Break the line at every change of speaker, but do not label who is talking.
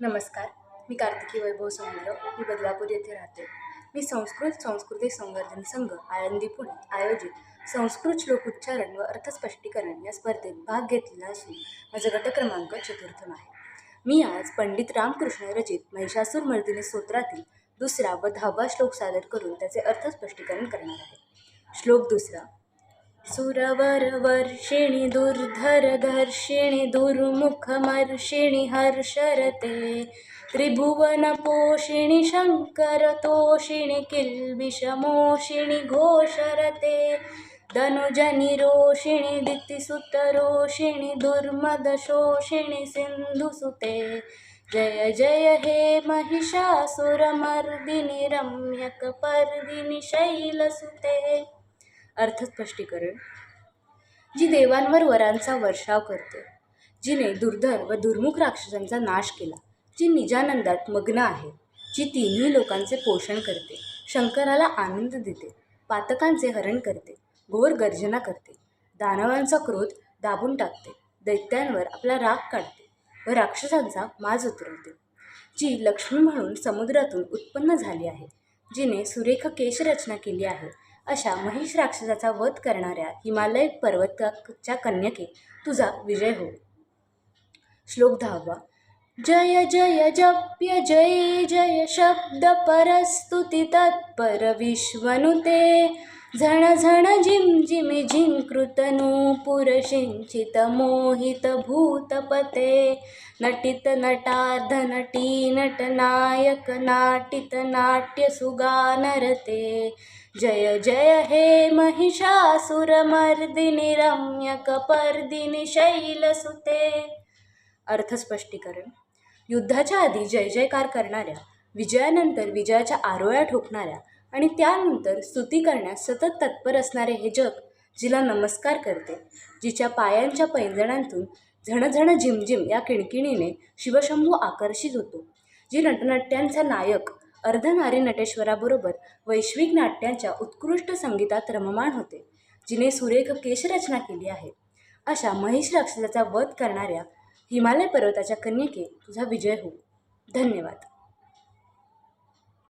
नमस्कार मी कार्तिकी वैभव समुद्र मी बदलापूर येथे राहते. मी संस्कृत सांस्कृतिक संवर्धन संघ आळंदी पुणे आयोजित संस्कृत श्लोक उच्चारण व अर्थस्पष्टीकरण या स्पर्धेत भाग घेतलेला असून माझा गटक्रमांक चतुर्थम आहे. मी आज पंडित रामकृष्ण रचित महिषासूर मर्दिनी स्तोत्रातील दुसरा व दहावा श्लोक सादर करून त्याचे अर्थस्पष्टीकरण करणार आहे. श्लोक दुसरा सुरवर दुर्धरधर्षिणि दुर्धर दुर्मुखमर्षिणि हर्षरते। त्रिभुवनपोषिणि शङ्करतोषिणि किल्बिषमोषिणि घोषरते। धनुजनिरोषिणि दितिसुतरोषिणि दुर्मदशोषिणि सिन्धुसुते जय जय हे महिषासुरमर्दिनि रम्यकपर्दिनि शैलसुते। अर्थस्पष्टीकरण जी देवांवर वरांचा वर्षाव करते जिने दुर्धर व दुर्मुख राक्षसांचा नाश केला जी निजानंदात मग्न आहे जी तिन्ही लोकांचे पोषण करते शंकराला आनंद देते पातकांचे हरण करते घोर गर्जना करते दानवांचा क्रोध दाबून टाकते दैत्यांवर आपला राग काढते व राक्षसांचा माज उतरवते. जी लक्ष्मी म्हणून समुद्रातून उत्पन्न झाली आहे जिने सुरेख केशरचना केली आहे अशा महिष राक्षसाचा वध करणाऱ्या हिमालय पर्वताच्या कन्यके तुझा विजय हो. श्लोक दहावा. जय जय जप्य जय जय शब्द परस्तुती तत्पर विश्वनुते. झण झण झिम झिमि झिंकृत नूपुर मोहित भूतपते नटित नटार्ध नटी नटनायक नाटित नाट्य जय जय हे महिषासुरमर्दिनि रम्यकपर्दिनि शैलसुते। अर्थस्पष्टीकरण युद्धाच्या आधी जय जयकार करणाऱ्या विजयानंतर विजयाच्या आरोळ्या ठोकणाऱ्या आणि त्यानंतर स्तुती करण्यास सतत तत्पर असणारे हे जग जिला नमस्कार करते. जिच्या पायांच्या पैंजणांतून झणझण झिमझिम या किणकिणीने शिवशंभू आकर्षित होतो. जी नटनाट्यांचा नायक अर्धनारी नटेश्वराबरोबर वैश्विक नाट्यांच्या उत्कृष्ट संगीतात रममाण होते. जिने सुरेख केशरचना केली आहे. अशा महेश राक्षसाचा वध करणाऱ्या हिमालय पर्वताच्या कन्यके तुझा विजय हो. धन्यवाद.